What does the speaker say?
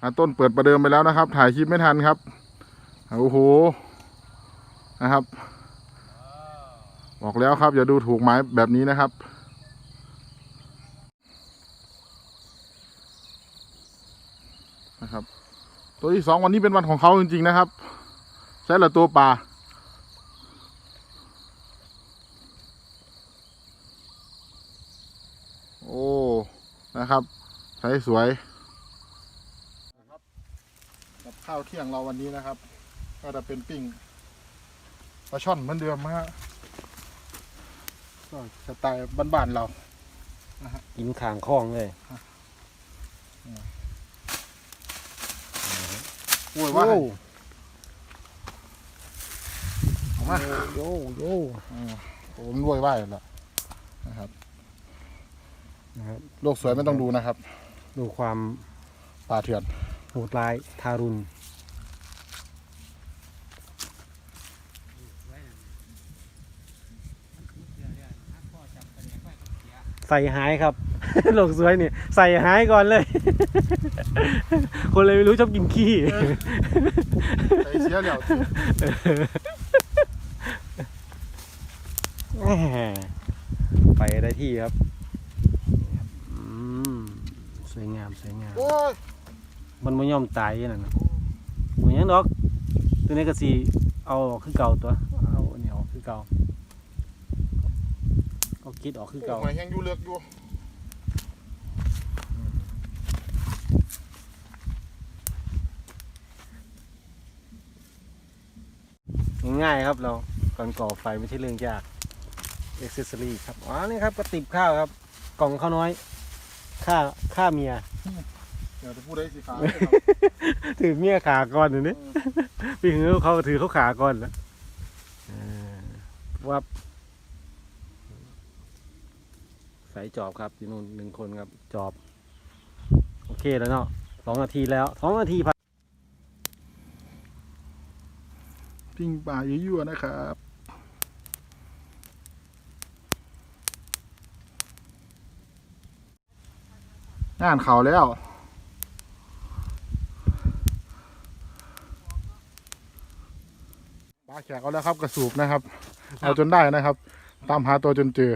อ่าต้นเปิดประเดิมไปแล้วนะครับ ถ่ายคลิปไม่ทันครับโอ้โหนะครับ บอกแล้วครับอย่าดูถูกไม้แบบนี้นะครับนะครับ ตัวที่สองวันนี้เป็นวันของเขาจริงๆนะครับใช่ละตัวปลาโอ้นะครับใช้สวย กับข้าวเที่ยงเราวันนี้นะครับ ก็จะเป็นปิ้งปลาช่อนเหมือนเดิมนะฮะก็สไตล์บ้านๆเรากินขางคล้องเลยโอ้ยว่าโยออกมาโยโยอืมผมรวยไหวแล้วนะครับนะครับโลกสวยไม่ต้องดูนะครับ ดูความปลาเถื่อน โหดร้ายทารุณใส่หายครับโลกสวยนี่ใส่หายก่อนเลย คนเลยไม่รู้ชอบกินขี้ใส่เสียแล้วสิแหม่ไปได้ที่ครับอืมสวยงาม สวยงามโอ้ย มันไม่ยอมตายอย่างนั้นนะหมูยังดอก ตัวนี้ก็สีเอาออกคือเก่าตัว เอาอันนี้ออกคือเก่าก็คิดออกคือเก่าหอยแห้งอยู่เลือกอยู่ง่ายๆครับเราก่อนก่อไฟไม่ใช่เรื่องยากเอ็กซ์ซอรี่ครับอ๋อนี่ครับกระติบข้าวครับ กล่องข้าวน้อย ค่าค่าเมียเดี๋ยวจะพูดได้สิขาเลยครับถือเมียขาก่อนเดี๋ยวนี้พี่หือเขาถือเขาขาก่อนแล้วเออว่าใส่จอบครับที่นู่นหนึ่งคนครับจอบ โอเคแล้วเนาะสองนาทีแล้วสองนาทีผ่านปิ้งปลายั่วๆนะครับงานเขาแล้ว ปลาแขกเอาแล้วครับกระสูบนะครับ เอาจนได้นะครับ ตามหาตัวจนเจอ